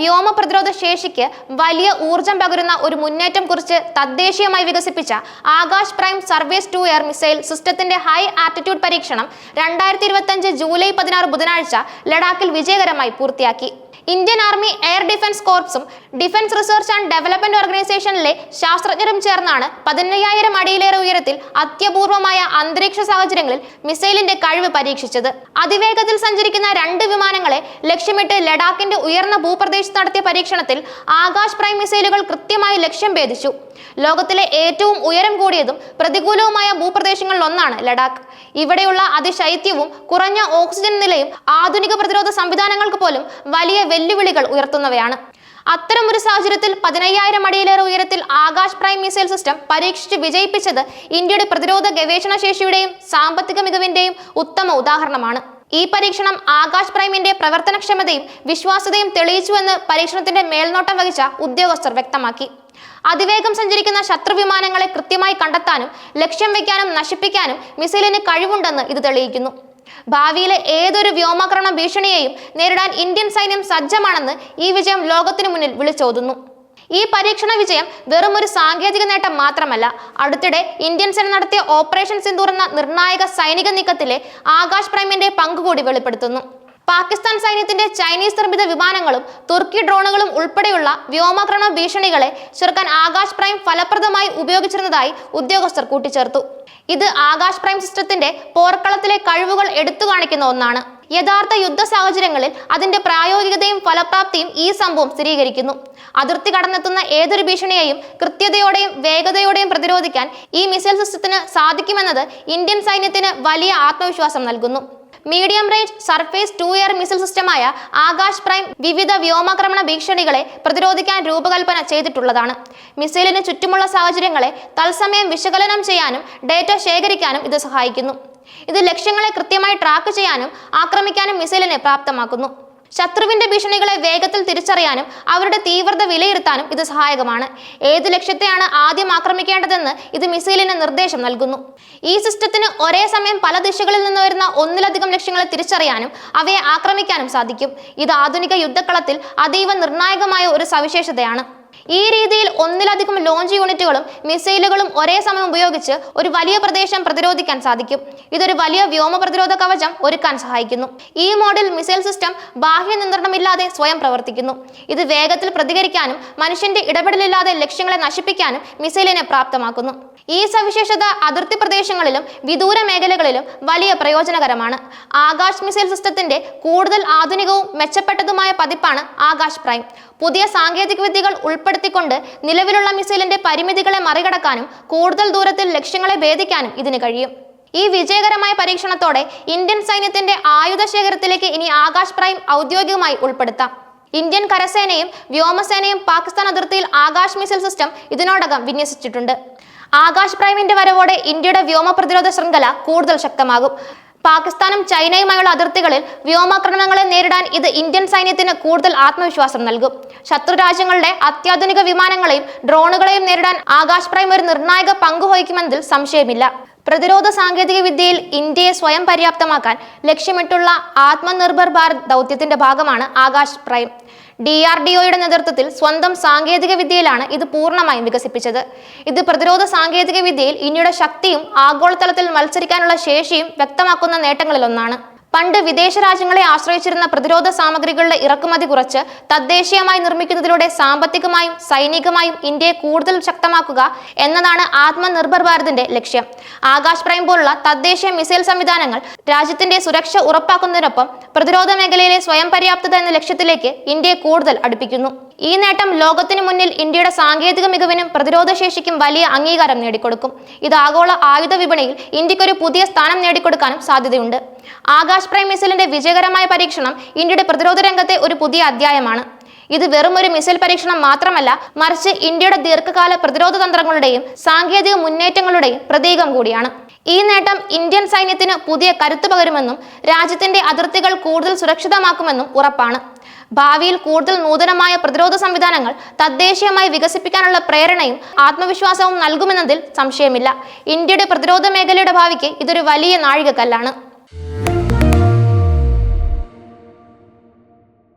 വ്യോമ പ്രതിരോധ ശേഷിക്ക് വലിയ ഊർജം പകരുന്ന ഒരു മുന്നേറ്റം കുറിച്ച് തദ്ദേശീയമായി വികസിപ്പിച്ച Akash prime surface to air missile സിസ്റ്റത്തിന്റെ ഹൈ ആറ്റിറ്റ്യൂഡ് പരീക്ഷണം രണ്ടായിരത്തി ജൂലൈ പതിനാറ് ബുധനാഴ്ച ലഡാക്കിൽ വിജയകരമായി പൂർത്തിയാക്കി. ഇന്ത്യൻ ആർമി എയർ ഡിഫൻസ് കോർപ്സും ഡിഫൻസ് റിസർച്ച് ആൻഡ് ഡെവലപ്മെന്റ് ഓർഗനൈസേഷനിലെ ശാസ്ത്രജ്ഞരും ചേർന്നാണ് പതിനയ്യായിരം അടിയിലേറെ ഉയരത്തിൽ അത്യപൂർവമായ അന്തരീക്ഷ സാഹചര്യങ്ങളിൽ മിസൈലിന്റെ കഴിവ് പരീക്ഷിച്ചത്. അതിവേഗത്തിൽ സഞ്ചരിക്കുന്ന രണ്ട് വിമാനങ്ങളെ ലക്ഷ്യമിട്ട് ലഡാക്കിന്റെ ഉയർന്ന ഭൂപ്രദേശത്ത് നടത്തിയ പരീക്ഷണത്തിൽ ആകാശ് പ്രൈം മിസൈലുകൾ കൃത്യമായി ലക്ഷ്യം ഭേദിച്ചു. ലോകത്തിലെ ഏറ്റവും ഉയരം കൂടിയതും പ്രതികൂലവുമായ ഭൂപ്രദേശങ്ങളിൽ ഒന്നാണ് ലഡാക്ക്. ഇവിടെയുള്ള അതിശൈത്യവും കുറഞ്ഞ ഓക്സിജൻ നിലയും ആധുനിക പ്രതിരോധ സംവിധാനങ്ങൾക്ക് പോലും വലിയ വെല്ലുവിളികൾ ഉയർത്തുന്നവയാണ്. അത്തരം ഒരു സാഹചര്യത്തിൽ പതിനയ്യായിരം അടിയിലേറെ ഉയരത്തിൽ ആകാശ് പ്രൈം മിസൈൽ സിസ്റ്റം പരീക്ഷിച്ച് വിജയിപ്പിച്ചത് ഇന്ത്യയുടെ പ്രതിരോധ ഗവേഷണ ശേഷിയുടെയും സാമ്പത്തിക മികവിന്റെയും ഉത്തമ ഉദാഹരണമാണ്. ഈ പരീക്ഷണം ആകാശ് പ്രൈമിന്റെ പ്രവർത്തനക്ഷമതയും വിശ്വാസ്യതയും തെളിയിച്ചുവെന്ന് പരീക്ഷണത്തിന്റെ മേൽനോട്ടം വഹിച്ച ഉദ്യോഗസ്ഥർ വ്യക്തമാക്കി. അതിവേഗം സഞ്ചരിക്കുന്ന ശത്രു വിമാനങ്ങളെ കൃത്യമായി കണ്ടെത്താനും ലക്ഷ്യം വയ്ക്കാനും നശിപ്പിക്കാനും മിസൈലിന് കഴിവുണ്ടെന്ന് ഇത് തെളിയിക്കുന്നു. ഭാവിയിലെ ഏതൊരു വ്യോമാക്രമണ ഭീഷണിയെയും നേരിടാൻ ഇന്ത്യൻ സൈന്യം സജ്ജമാണെന്ന് ഈ വിജയം ലോകത്തിനു മുന്നിൽ വിളിച്ചോതുന്നു. ഈ പരീക്ഷണ വിജയം വെറും ഒരു സാങ്കേതിക നേട്ടം മാത്രമല്ല അടുത്തിടെ ഇന്ത്യൻ സേന നടത്തിയ ഓപ്പറേഷൻ സിന്ദൂർ എന്ന നിർണായക സൈനിക നീക്കത്തിലെ ആകാശ് പ്രൈമിന്റെ പങ്കുകൂടി വെളിപ്പെടുത്തുന്നു. പാകിസ്ഥാൻ സൈന്യത്തിന്റെ ചൈനീസ് നിർമ്മിത വിമാനങ്ങളും തുർക്കി ഡ്രോണുകളും ഉൾപ്പെടെയുള്ള വ്യോമാക്രമണ ഭീഷണികളെ ചെറുക്കാൻ ആകാശ് പ്രൈം ഫലപ്രദമായി ഉപയോഗിച്ചിരുന്നതായി ഉദ്യോഗസ്ഥർ കൂട്ടിച്ചേർത്തു. ഇത് ആകാശ് പ്രൈം സിസ്റ്റത്തിന്റെ പോർക്കളത്തിലെ കഴിവുകൾ എടുത്തു കാണിക്കുന്ന ഒന്നാണ്. യഥാർത്ഥ യുദ്ധ സാഹചര്യങ്ങളിൽ അതിന്റെ പ്രായോഗികതയും ഫലപ്രാപ്തിയും ഈ സംഭവം സ്ഥിരീകരിക്കുന്നു. അതിർത്തി കടന്നെത്തുന്ന ഏതൊരു ഭീഷണിയെയും കൃത്യതയോടെയും വേഗതയോടെയും പ്രതിരോധിക്കാൻ ഈ മിസൈൽ സിസ്റ്റത്തിന് സാധിക്കുമെന്നത് ഇന്ത്യൻ സൈന്യത്തിന് വലിയ ആത്മവിശ്വാസം നൽകുന്നു. Medium range surface to air missile സിസ്റ്റമായ Akash prime വിവിധ വ്യോമാക്രമണ ഭീഷണികളെ പ്രതിരോധിക്കാൻ രൂപകൽപ്പന ചെയ്തിട്ടുള്ളതാണ്. മിസൈലിന് ചുറ്റുമുള്ള സാഹചര്യങ്ങളെ തത്സമയം വിശകലനം ചെയ്യാനും ഡേറ്റ ശേഖരിക്കാനും ഇത് സഹായിക്കുന്നു. ഇത് ലക്ഷ്യങ്ങളെ കൃത്യമായി ട്രാക്ക് ചെയ്യാനും ആക്രമിക്കാനും മിസൈലിനെ പ്രാപ്തമാക്കുന്നു. ശത്രുവിന്റെ ഭീഷണികളെ വേഗത്തിൽ തിരിച്ചറിയാനും അവരുടെ തീവ്രത വിലയിരുത്താനും ഇത് സഹായകമാണ്. ഏത് ലക്ഷ്യത്തെയാണ് ആദ്യം ആക്രമിക്കേണ്ടതെന്ന് ഇത് മിസൈലിന് നിർദ്ദേശം നൽകുന്നു. ഈ സിസ്റ്റത്തിന് ഒരേ സമയം പല ദിശകളിൽ നിന്ന് വരുന്ന ഒന്നിലധികം ലക്ഷ്യങ്ങളെ തിരിച്ചറിയാനും അവയെ ആക്രമിക്കാനും സാധിക്കും. ഇത് ആധുനിക യുദ്ധക്കളത്തിൽ അതീവ നിർണായകമായ ഒരു സവിശേഷതയാണ്. ഈ രീതിയിൽ ഒന്നിലധികം ലോഞ്ച് യൂണിറ്റുകളും മിസൈലുകളും ഒരേ സമയം ഉപയോഗിച്ച് ഒരു വലിയ പ്രദേശം പ്രതിരോധിക്കാൻ സാധിക്കും. ഇതൊരു വലിയ വ്യോമ പ്രതിരോധ കവചം ഒരുക്കാൻ സഹായിക്കുന്നു. ഈ മോഡൽ മിസൈൽ സിസ്റ്റം ബാഹ്യ നിയന്ത്രണമില്ലാതെ സ്വയം പ്രവർത്തിക്കുന്നു. ഇത് വേഗത്തിൽ പ്രതികരിക്കാനും മനുഷ്യന്റെ ഇടപെടലില്ലാതെ ലക്ഷ്യങ്ങളെ നശിപ്പിക്കാനും മിസൈലിനെ പ്രാപ്തമാക്കുന്നു. ഈ സവിശേഷത അതിർത്തി പ്രദേശങ്ങളിലും വിദൂര മേഖലകളിലും വലിയ പ്രയോജനകരമാണ്. ആകാശ് മിസൈൽ സിസ്റ്റത്തിന്റെ കൂടുതൽ ആധുനികവും മെച്ചപ്പെട്ടതുമായ പതിപ്പാണ് ആകാശ് പ്രൈം. പുതിയ സാങ്കേതിക വിദ്യകൾ ഉൾപ്പെടുത്തിക്കൊണ്ട് നിലവിലുള്ള മിസൈലിന്റെ പരിമിതികളെ മറികടക്കാനും കൂടുതൽ ദൂരത്തിൽ ലക്ഷ്യങ്ങളെ ഭേദിക്കാനും ഇതിന് കഴിയും. ഈ വിജയകരമായ പരീക്ഷണത്തോടെ ഇന്ത്യൻ സൈന്യത്തിന്റെ ആയുധ ശേഖരത്തിലേക്ക് ഇനി ആകാശ് പ്രൈം ഔദ്യോഗികമായി ഉൾപ്പെടുത്താം. ഇന്ത്യൻ കരസേനയും വ്യോമസേനയും പാകിസ്ഥാൻ അതിർത്തിയിൽ ആകാശ് മിസൈൽ സിസ്റ്റം ഇതിനോടകം വിന്യസിച്ചിട്ടുണ്ട്. ആകാശ് പ്രൈമിന്റെ വരവോടെ ഇന്ത്യയുടെ വ്യോമ പ്രതിരോധ ശൃംഖല കൂടുതൽ ശക്തമാകും. പാകിസ്ഥാനും ചൈനയുമായുള്ള അതിർത്തികളിൽ വ്യോമാക്രമണങ്ങളെ നേരിടാൻ ഇത് ഇന്ത്യൻ സൈന്യത്തിന് കൂടുതൽ ആത്മവിശ്വാസം നൽകും. ശത്രു രാജ്യങ്ങളുടെ അത്യാധുനിക വിമാനങ്ങളെയും ഡ്രോണുകളെയും നേരിടാൻ ആകാശ് പ്രൈം ഒരു നിർണായക പങ്ക് വഹിക്കുമെന്നതിൽ സംശയമില്ല. പ്രതിരോധ സാങ്കേതിക വിദ്യയിൽ ഇന്ത്യയെ സ്വയം പര്യാപ്തമാക്കാൻ ലക്ഷ്യമിട്ടുള്ള ആത്മനിർഭർ ഭാരത് ദൗത്യത്തിന്റെ ഭാഗമാണ് Akash prime. D R D ഒയുടെ നേതൃത്വത്തിൽ സ്വന്തം സാങ്കേതിക വിദ്യയിലാണ് ഇത് പൂർണമായും വികസിപ്പിച്ചത്. ഇത് പ്രതിരോധ സാങ്കേതിക വിദ്യയിൽ ഇന്ത്യയുടെ ശക്തിയും ആഗോളതലത്തിൽ മത്സരിക്കാനുള്ള ശേഷിയും വ്യക്തമാക്കുന്ന നേട്ടങ്ങളിലൊന്നാണ്. പണ്ട് വിദേശ രാജ്യങ്ങളെ ആശ്രയിച്ചിരുന്ന പ്രതിരോധ സാമഗ്രികളുടെ ഇറക്കുമതി കുറച്ച് തദ്ദേശീയമായി നിർമ്മിക്കുന്നതിലൂടെ സാമ്പത്തികമായും സൈനികമായും ഇന്ത്യയെ കൂടുതൽ ശക്തമാക്കുക എന്നതാണ് ആത്മനിർഭർ ഭാരതിന്റെ ലക്ഷ്യം. ആകാശ് പ്രൈം പോലുള്ള തദ്ദേശീയ മിസൈൽ സംവിധാനങ്ങൾ രാജ്യത്തിന്റെ സുരക്ഷ ഉറപ്പാക്കുന്നതിനൊപ്പം പ്രതിരോധ മേഖലയിലെ സ്വയം പര്യാപ്തത എന്ന ലക്ഷ്യത്തിലേക്ക് ഇന്ത്യയെ കൂടുതൽ അടുപ്പിക്കുന്നു. ഈ നേട്ടം ലോകത്തിനു മുന്നിൽ ഇന്ത്യയുടെ സാങ്കേതിക മികവിനും പ്രതിരോധശേഷിക്കും വലിയ അംഗീകാരം നേടിക്കൊടുക്കും. ഇത് ആഗോള ആയുധ വിപണിയിൽ ഇന്ത്യക്കൊരു പുതിയ സ്ഥാനം നേടിക്കൊടുക്കാനും സാധ്യതയുണ്ട്. ആകാശ് പ്രൈം മിസൈലിന്റെ വിജയകരമായ പരീക്ഷണം ഇന്ത്യയുടെ പ്രതിരോധ രംഗത്തെ ഒരു പുതിയ അധ്യായമാണ്. ഇത് വെറും ഒരു മിസൈൽ പരീക്ഷണം മാത്രമല്ല മറിച്ച് ഇന്ത്യയുടെ ദീർഘകാല പ്രതിരോധ തന്ത്രങ്ങളുടെയും സാങ്കേതിക മുന്നേറ്റങ്ങളുടെയും പ്രതീകം കൂടിയാണ്. ഈ നേട്ടം ഇന്ത്യൻ സൈന്യത്തിന് പുതിയ കരുത്തു പകരുമെന്നും രാജ്യത്തിന്റെ അതിർത്തികൾ കൂടുതൽ സുരക്ഷിതമാക്കുമെന്നും ഉറപ്പാണ്. ഭാവിയിൽ കൂടുതൽ നൂതനമായ പ്രതിരോധ സംവിധാനങ്ങൾ തദ്ദേശീയമായി വികസിപ്പിക്കാനുള്ള പ്രേരണയും ആത്മവിശ്വാസവും നൽകുമെന്നതിൽ സംശയമില്ല. ഇന്ത്യയുടെ പ്രതിരോധ മേഖലയുടെ ഭാവിക്ക് ഇതൊരു വലിയ നാഴികക്കല്ലാണ്.